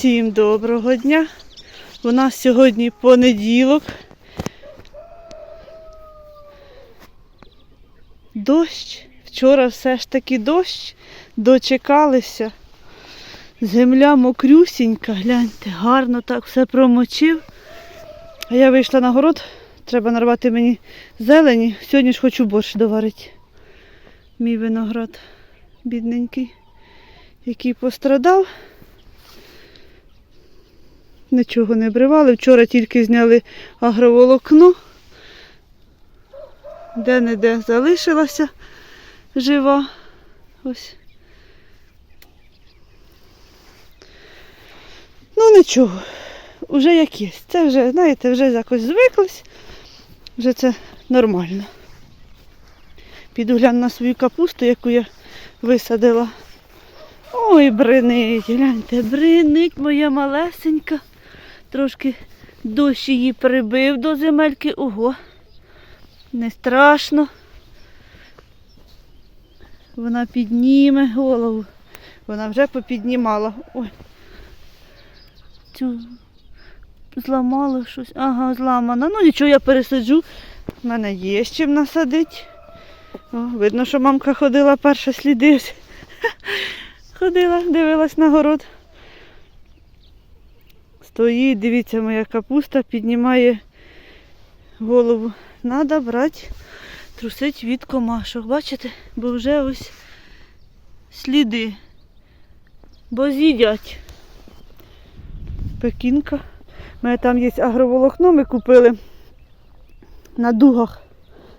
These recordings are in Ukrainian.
Всім доброго дня. У нас сьогодні понеділок. Дощ. Вчора все ж таки дощ. Дочекалися. Земля мокрюсінька, гляньте, гарно так все промочив. А я вийшла на город, треба нарвати мені зелені. Сьогодні ж хочу борщ доварити. Мій виноград бідненький, який пострадав. Нічого не обривали. Вчора тільки зняли агроволокно. Де-не-де залишилася жива. Ось. Ну нічого, уже як є. Це вже, знаєте, вже якось звиклись. Вже це нормально. Піду гляну на свою капусту, яку я висадила. Ой, бринить, гляньте, бринить моя малесенька. Трошки дощ її прибив до земельки. Ого, не страшно. Вона підніме голову. Вона вже попіднімала. Ой. Цю зламала щось. Ага, зламана. Ну нічого, я пересаджу. У мене є з чим насадити. О, видно, що мамка ходила перша сліди. Ходила, дивилась на город. Стоїть, дивіться, моя капуста піднімає голову. Надо брати, трусить від комашок. Бачите? Бо вже ось сліди. Бо з'їдять. Пекінка. У мене там є агроволокно, ми купили на дугах.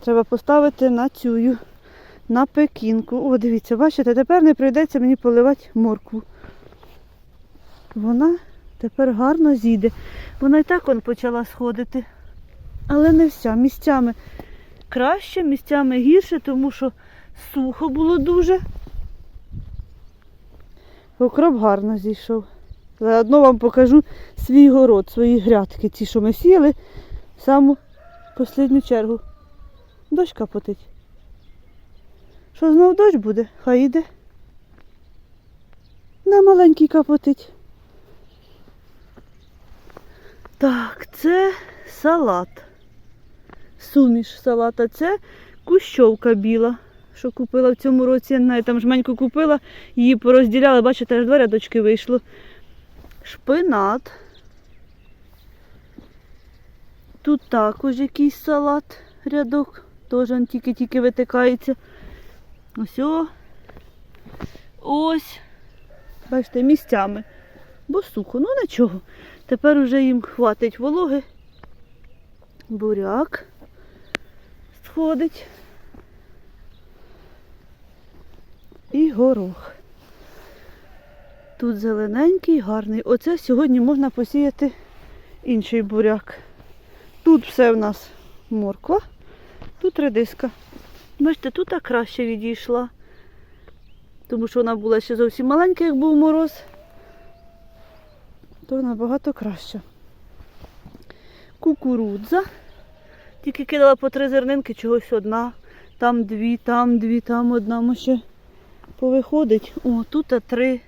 Треба поставити на цю, на пекінку. О, дивіться, бачите, тепер не прийдеться мені поливати моркву. Вона тепер гарно зійде. Вона і так он почала сходити. Але не вся. Місцями краще, місцями гірше, тому що сухо було дуже. Окроп гарно зійшов. Заодно вам покажу свій город, свої грядки, ті, що ми сіяли, в саму останню чергу. Дощ капотить. Що знов дощ буде? Хай іде. На маленький капотить. Так, це салат. Суміш салата. Це кущовка біла, що купила в цьому році. Я знаю, там жменьку купила, її порозділяла, бачите, аж два рядочки вийшло. Шпинат. Тут також якийсь салат, рядок, теж он тільки-тільки витикається. Ось. Ось. Бачите, місцями. Бо сухо, ну нічого. Тепер уже їм хватить вологи. Буряк сходить. І горох. Тут зелененький, гарний. Оце сьогодні можна посіяти інший буряк. Тут все в нас морква, тут редиска. Бачите, тут так краще відійшла. Тому що вона була ще зовсім маленька, як був мороз. То набагато краще. Кукурудза. Тільки кидала по три зернинки, чогось одна. Там дві, там дві, там одна може повиходить. О, тут три.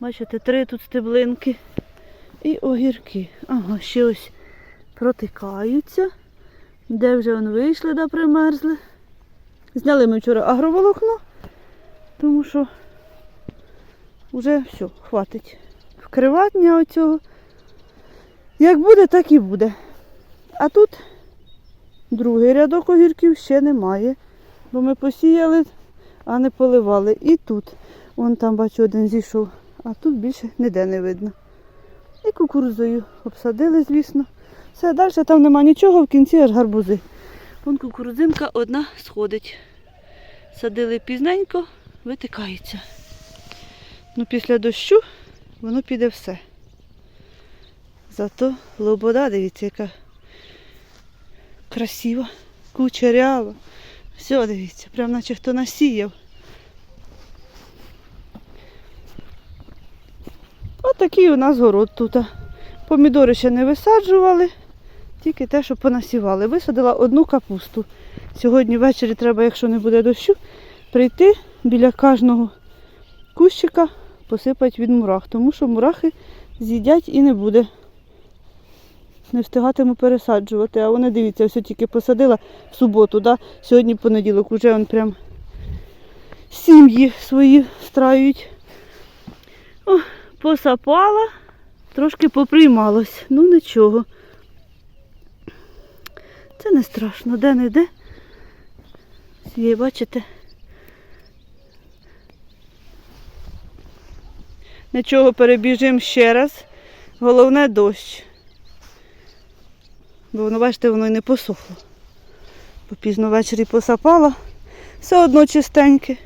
Бачите, три тут стеблинки. І огірки. Ага, ще ось протикаються. Де вже вони вийшли, да примерзли. Зняли ми вчора агроволокно, тому що вже все, хватить. Вкривання оцього. Як буде, так і буде. А тут другий рядок огірків ще немає. Бо ми посіяли, а не поливали. І тут. Вон там бачу один зійшов, а тут більше ніде не видно. І кукурузою обсадили, звісно. Все, далі там нема нічого, в кінці аж гарбузи. Вон кукурудзинка одна сходить. Садили пізненько, витикається. Ну, після дощу воно піде все. Зато лобода, дивіться, яка красива, кучерява. Все, дивіться, прям наче хто насіяв. Отакий у нас город тут. Помідори ще не висаджували, тільки те, що понасівали. Висадила одну капусту. Сьогодні ввечері треба, якщо не буде дощу, прийти біля кожного кущика, посипати від мурах, тому що мурахи з'їдять і не буде. Не встигатиму пересаджувати, а вони дивіться, все тільки посадила в суботу, да? сьогодні понеділок, уже он прям сім'ї свої страюють. О, посапала, трошки поприймалось. Ну нічого. Це не страшно, де не де. Є, бачите? Нічого, перебіжимо ще раз. Головне дощ. Бо воно, бачите, воно і не посохло. Бо пізно ввечері посапала. Все одно чистеньке.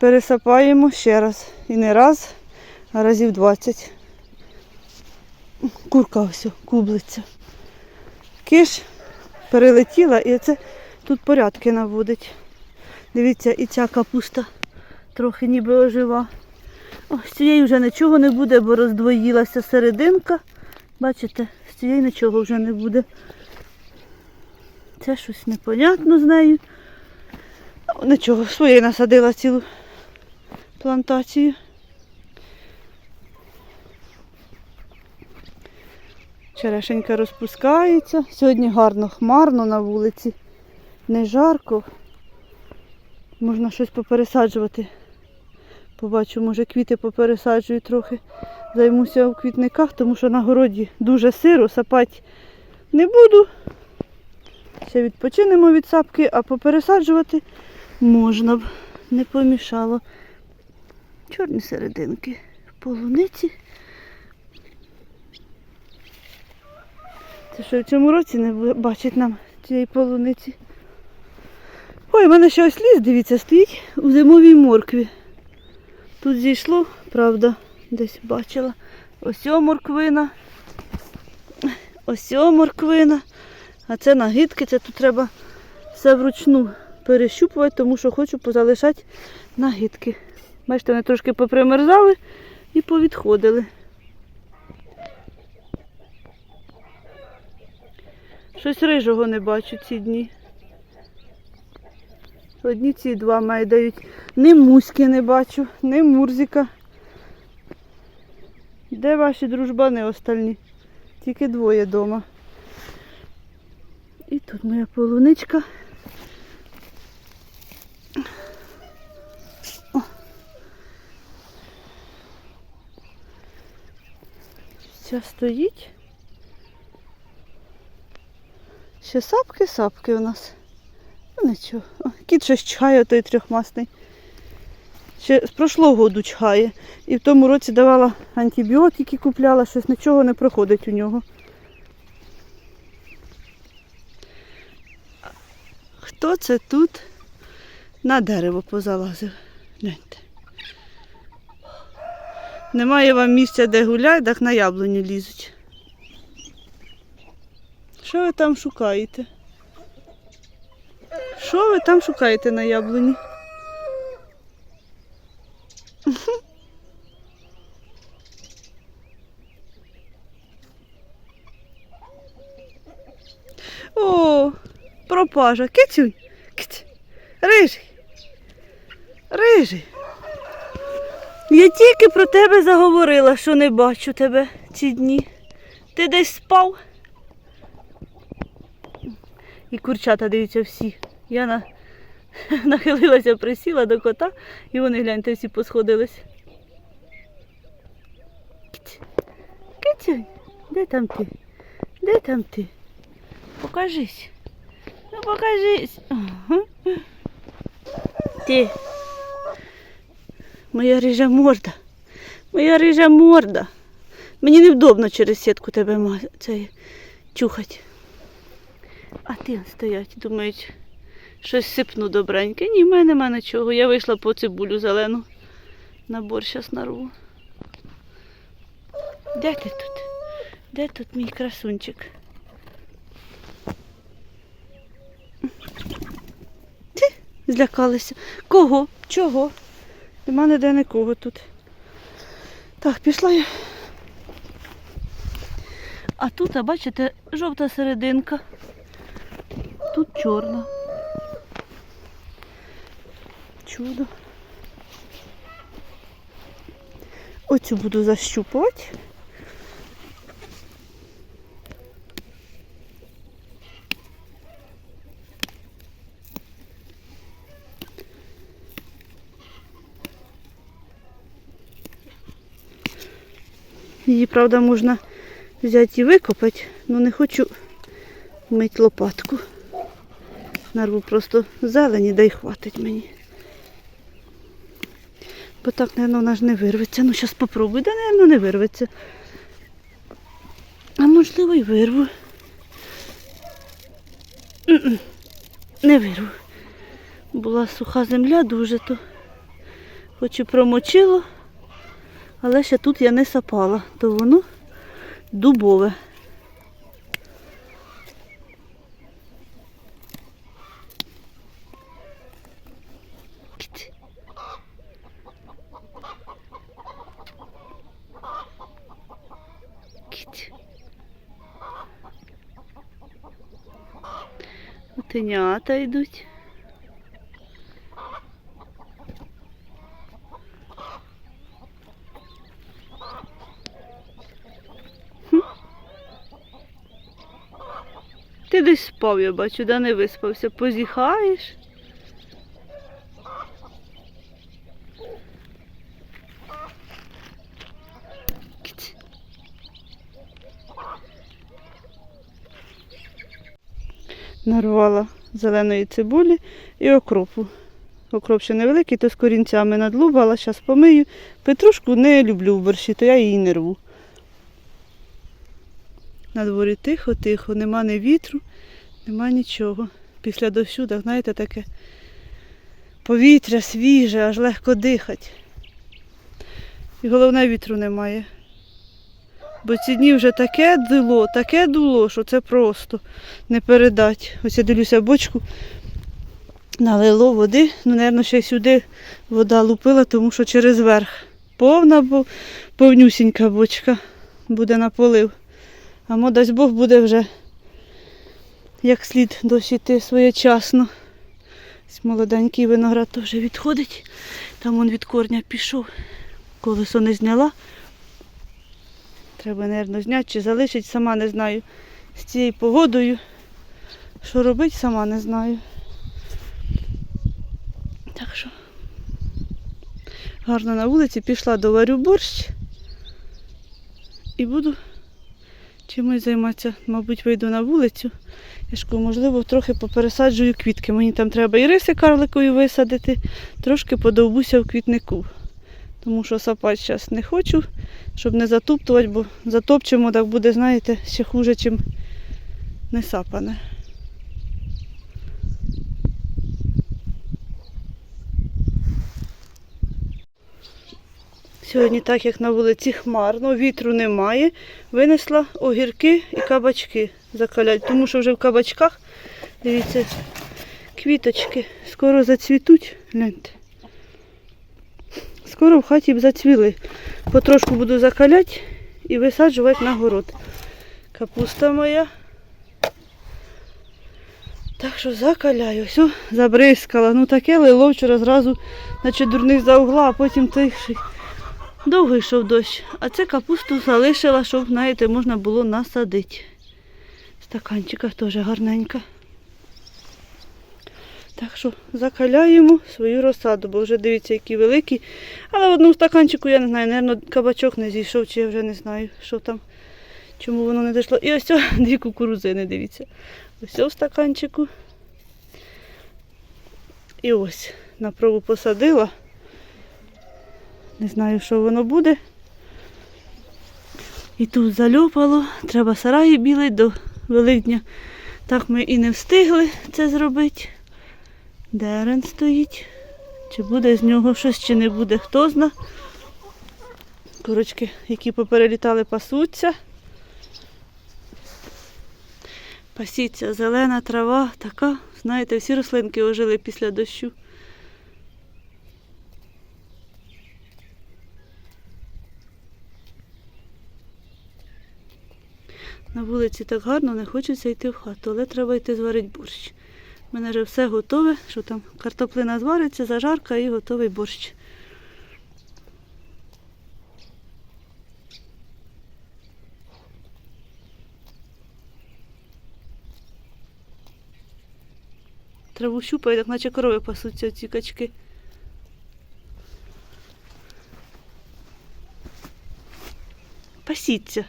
Пересапаємо ще раз. І не раз, а разів 20. Курка ось кублиться. Киш перелетіла і це тут порядки наводить. Дивіться, і ця капуста трохи ніби ожива. О, з цієї вже нічого не буде, бо роздвоїлася серединка. Бачите, з цієї нічого вже не буде. Це щось непонятно з нею. Ну, нічого, своєї насадила цілу плантацію. Черешенька розпускається. Сьогодні гарно хмарно на вулиці. Не жарко. Можна щось попересаджувати. Побачу, може квіти попересаджую трохи. Займуся у квітниках, тому що на городі дуже сиро, сапати не буду. Ще відпочинемо від сапки, а попересаджувати можна б, не помішало. Чорні серединки в полуниці. Це що в цьому році не бачить нам цієї полуниці. Ой, в мене ще ось ліс, дивіться, стоїть у зимовій моркві. Тут зійшло, правда, десь бачила. Ось о морквина. Ось морквина. А це нагидки, це тут треба все вручну перещупувати, тому що хочу позалишати нагидки. Бачите, вони трошки попримерзали і повідходили. Щось рижого не бачу ці дні. Одні ці два майдають. Ні муськи не бачу, ні мурзика. Де ваші дружбани остальні? Тільки двоє вдома. І тут моя полуничка. О. Ця стоїть. Ще сапки, сапки у нас. Ну нічого. Кіт щось чхає, той трьохмасний. Ще з прошлого году чхає. І в тому році давала антибіотики, купляла, щось нічого не проходить у нього. Хто це тут на дерево позалазив? Гляньте. Немає вам місця, де гуляти, так на яблуні лізуть. Що ви там шукаєте? Що ви там шукаєте на яблуні? О, пропажа. Кицюнь. Рижий. Рижий. Я тільки про тебе заговорила, що не бачу тебе ці дні. Ти десь спав? І курчата, дивіться, всі. Я на... нахилилася, присіла до кота, і вони, гляньте, всі посходились. Китюнь, де там ти? Де там ти? Покажись. Ну покажись. Ти. Моя рижа морда. Моя рижа морда. Мені невдобно через сітку тебе це, чухати. А ти стоять, думають, щось сипну добреньке. Ні, в мене нема нічого. Я вийшла по цибулю зелену. На борщ щас нарву. Де ти тут? Де тут мій красунчик? Ти злякалися. Кого? Чого? Нема ніде нікого тут. Так, пішла я. А тут, а бачите, жовта серединка. Тут чорна. Чудо. Оцю буду защупувати. Її, правда, можна взяти і викопати, але не хочу мити лопатку. Нарву просто зелені, да й хватить мені. Бо так, мабуть, вона ж не вирветься. Ну, зараз спробую, да, мабуть, не вирветься. А можливо, й вирву. Не вирву. Була суха земля дуже, то хоч і промочило, але ще тут я не сапала, то воно дубове. Утенята йдуть. Ти десь спав, я бачу, да не виспався. Позіхаєш. Нарвала зеленої цибулі і окропу. Окроп ще невеликий, то з корінцями надлубала, зараз помию. Петрушку не люблю в борщі, то я її не рву. На дворі тихо-тихо, нема ні вітру, нема нічого. Після дощу, так знаєте, таке повітря свіже, аж легко дихати. І головне вітру немає. Бо ці дні вже таке дуло, таке дуло, що це просто не передать. Ось я дивлюся бочку, налило води, ну, напевно, ще сюди вода лупила, тому що через верх. Повна, бо повнюсінька бочка буде на полив. А мо дасть Бог буде вже як слід дощ іти своєчасно. Ось Молоденький виноград теж відходить. Там він від корня пішов. Колесо не зняла. Треба, мабуть, зняти чи залишити, сама не знаю. З цією погодою. Що робити, сама не знаю. Так що гарно на вулиці, пішла доварю борщ і буду чимось займатися. Мабуть, вийду на вулицю. Я ж можливо, трохи попересаджую квітки. Мені там треба і риси карликові висадити, трошки подовбуся в квітнику. Тому що сапати зараз не хочу, щоб не затоптувати, бо затопчемо, так буде, знаєте, ще хуже, чим не сапане. Сьогодні, так як на вулиці хмарно, вітру немає, винесла огірки і кабачки закалять, тому що вже в кабачках, дивіться, квіточки скоро зацвітуть. Гляньте. Скоро в хаті б зацвіли. Потрошку буду закаляти і висаджувати на город. Капуста моя. Так що закаляю. Все, забризкала. Ну таке лило вчора зразу, наче дурних за угла, а потім тихший. Довго йшов дощ. А це капусту залишила, щоб, знаєте, можна було насадити. Стаканчика теж гарненька. Так що закаляємо свою розсаду, бо вже дивіться, які великі. Але в одному стаканчику, я не знаю, мабуть, кабачок не зійшов, чи я вже не знаю, що там, чому воно не дійшло. І ось о, дві кукурузини, дивіться. Ось о в стаканчику. І ось на пробу посадила. Не знаю, що воно буде. І тут зальопало, треба сараї білий до Великдня. Так ми і не встигли це зробити. Дерен стоїть. Чи буде з нього щось, чи не буде, хто зна. Курочки, які поперелітали, пасуться. Пасіться, зелена трава, така. Знаєте, всі рослинки ожили після дощу. На вулиці так гарно, не хочеться йти в хату, але треба йти зварити борщ. У мене вже все готове, що там картоплина звариться, зажарка і готовий борщ. Траву щупає, так наче корови пасуться ці качки. Пасіться.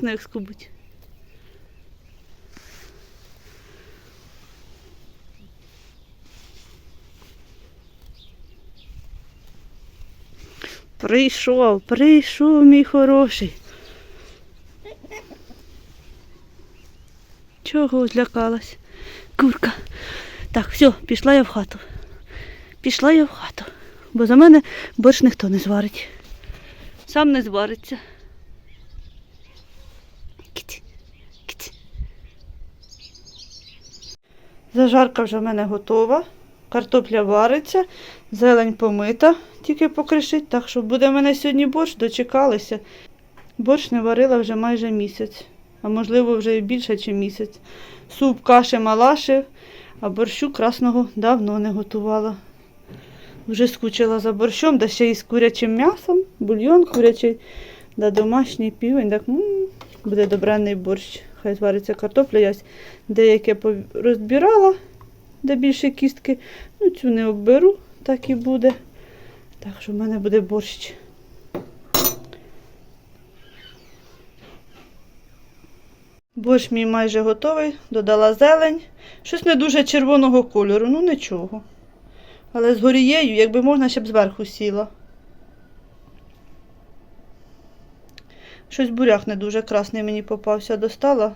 Чутно, як скубить. Прийшов, прийшов, мій хороший. Чого злякалась? Курка. Так, все, пішла я в хату. Пішла я в хату. Бо за мене борщ ніхто не зварить. Сам не звариться. Зажарка вже в мене готова. Картопля вариться, зелень помита, тільки покришить. Так що буде в мене сьогодні борщ, дочекалися. Борщ не варила вже майже місяць, а можливо вже і більше, ніж місяць. Суп, каші, малаші, а борщу красного давно не готувала. Вже скучила за борщом, да ще й з курячим м'ясом, бульйон курячий, да домашній півень. Так м, буде добраний борщ. Хай звариться картопля. Я деяке розбирала, де більше кістки. Ну, цю не обберу, так і буде. Так що в мене буде борщ. Борщ мій майже готовий, додала зелень. Щось не дуже червоного кольору, ну нічого. Але з горією, якби можна, ще б зверху сіла. Щось буряк не дуже красний мені попався. Достала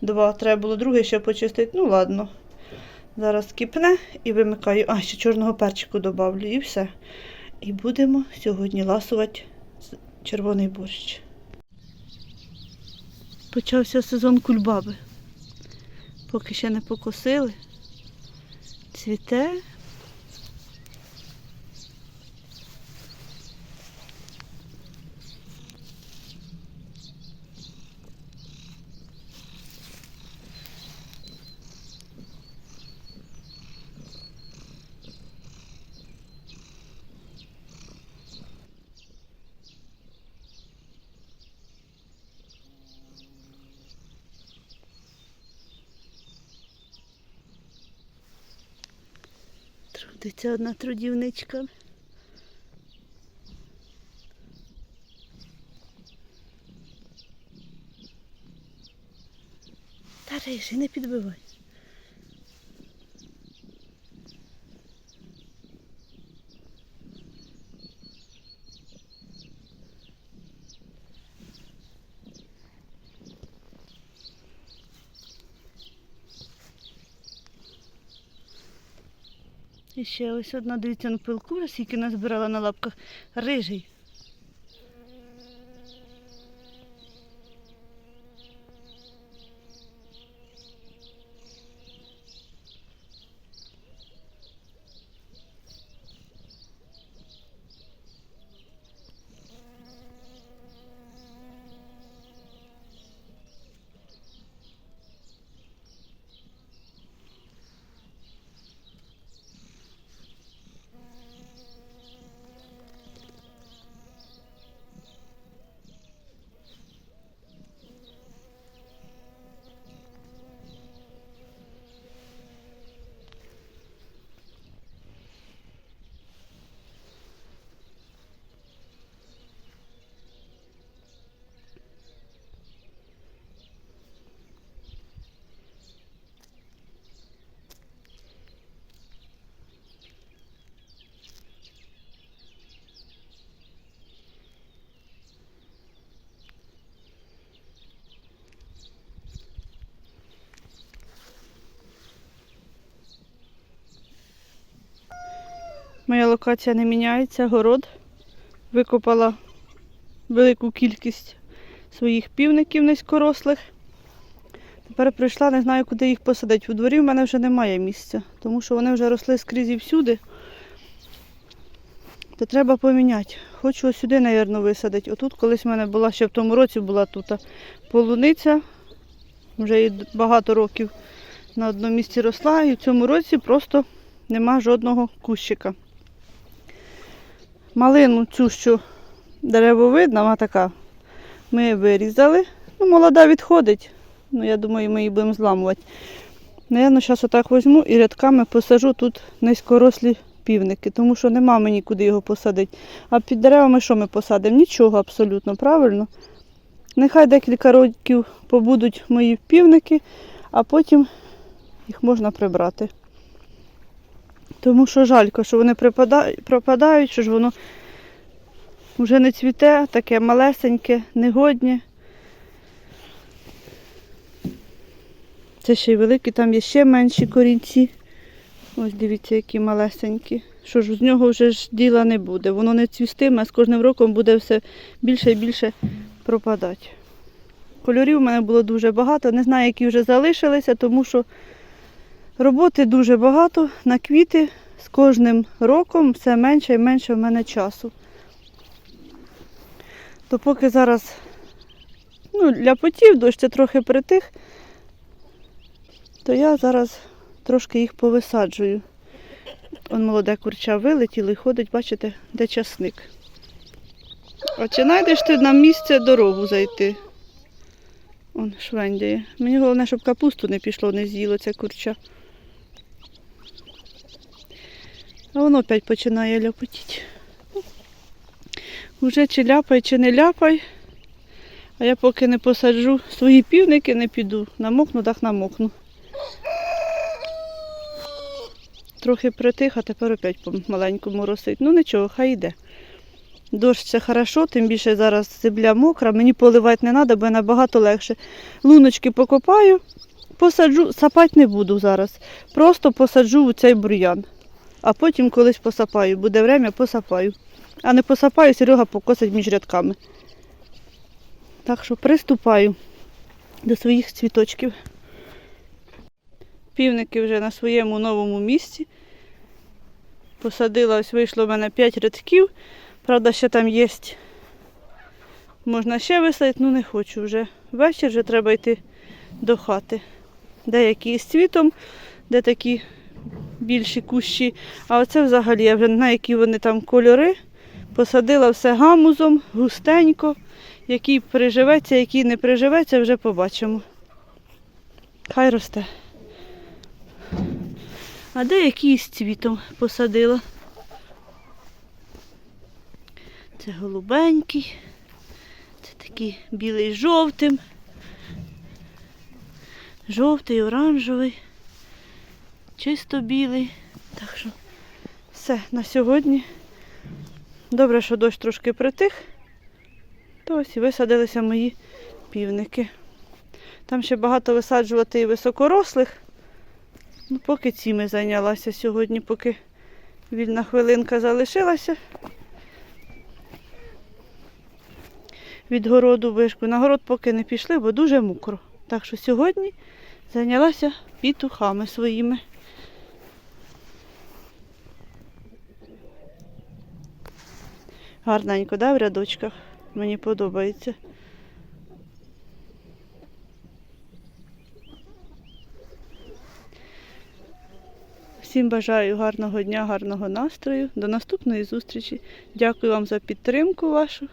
два, треба було другий ще почистити. Ну ладно. Зараз кипне і вимикаю. А, ще чорного перчику добавлю і все. І будемо сьогодні ласувати червоний борщ. Почався сезон кульбаби. Поки ще не покосили. Цвіте. Трудиться одна трудівничка. Та режи, не підбивай. Ще ось одна, дивіться, на пилку, скільки назбирала на лапках. Рижий. Моя локація не міняється, город. Викопала велику кількість своїх півників низькорослих. Тепер прийшла, не знаю, куди їх посадити. У дворі в мене вже немає місця, тому що вони вже росли скрізь і всюди. То треба поміняти. Хочу сюди, мабуть, висадити. Отут колись в мене була, ще в тому році була тут полуниця. Вже їй багато років на одному місці росла, і в цьому році просто нема жодного кущика. Малину цю, що деревовидна, вона така. Ми вирізали. Ну, молода відходить. Ну, я думаю, ми її будемо зламувати. Наверно, зараз отак візьму і рядками посажу тут низькорослі півники, тому що нема мені куди його посадити. А під деревами що ми посадимо? Нічого абсолютно, правильно? Нехай декілька років побудуть мої півники, а потім їх можна прибрати. Тому що жалько, що вони пропадають, що ж воно вже не цвіте, таке малесеньке, негоднє. Це ще й великі, там є ще менші корінці. Ось дивіться, які малесенькі. Що ж з нього вже ж діла не буде. Воно не цвістиме, а з кожним роком буде все більше і більше пропадати. Кольорів у мене було дуже багато. Не знаю, які вже залишилися, тому що роботи дуже багато на квіти. З кожним роком все менше і менше в мене часу. То поки зараз ну, для потів дощ це трохи притих, то я зараз трошки їх повисаджую. Он молоде курча вилетіло і ходить, бачите, де часник. А чи знайдеш ти на місце дорогу зайти? Он швендяє. Мені головне, щоб капусту не пішло, не з'їло це курча. А воно опять починає ляпотіти. Уже чи ляпай, чи не ляпай. А я поки не посаджу свої півники, не піду. Намокну, так намокну. Трохи притих, а тепер опять по-маленькому росить. Ну нічого, хай йде. Дощ це хорошо, тим більше зараз земля мокра, мені поливати не треба, бо набагато легше. Луночки покопаю, посаджу, сапати не буду зараз. Просто посаджу у цей бур'ян. А потім колись посапаю. Буде время, посапаю. А не посапаю, Серега покосить між рядками. Так що приступаю до своїх цвіточків. Півники вже на своєму новому місці. Посадила, ось вийшло в мене 5 рядків. Правда, ще там є. Можна ще висадити, ну не хочу вже. Вечір вже треба йти до хати. Деякі з цвітом, де такі більші кущі. А оце взагалі я вже на які вони там кольори. Посадила все гамузом, густенько. Який приживеться, який не приживеться, вже побачимо. Хай росте. А деякі з цвітом посадила. Це голубенький. Це такий білий з жовтим. Жовтий, оранжевий, чисто білий. Так що все на сьогодні. Добре, що дощ трошки притих. То ось і висадилися мої півники. Там ще багато висаджувати і високорослих. Ну, поки цими зайнялася сьогодні, поки вільна хвилинка залишилася. Від городу вишку. На город поки не пішли, бо дуже мокро. Так що сьогодні зайнялася пітухами своїми. Гарненько, да, в рядочках? Мені подобається. Всім бажаю гарного дня, гарного настрою. До наступної зустрічі. Дякую вам за підтримку вашу.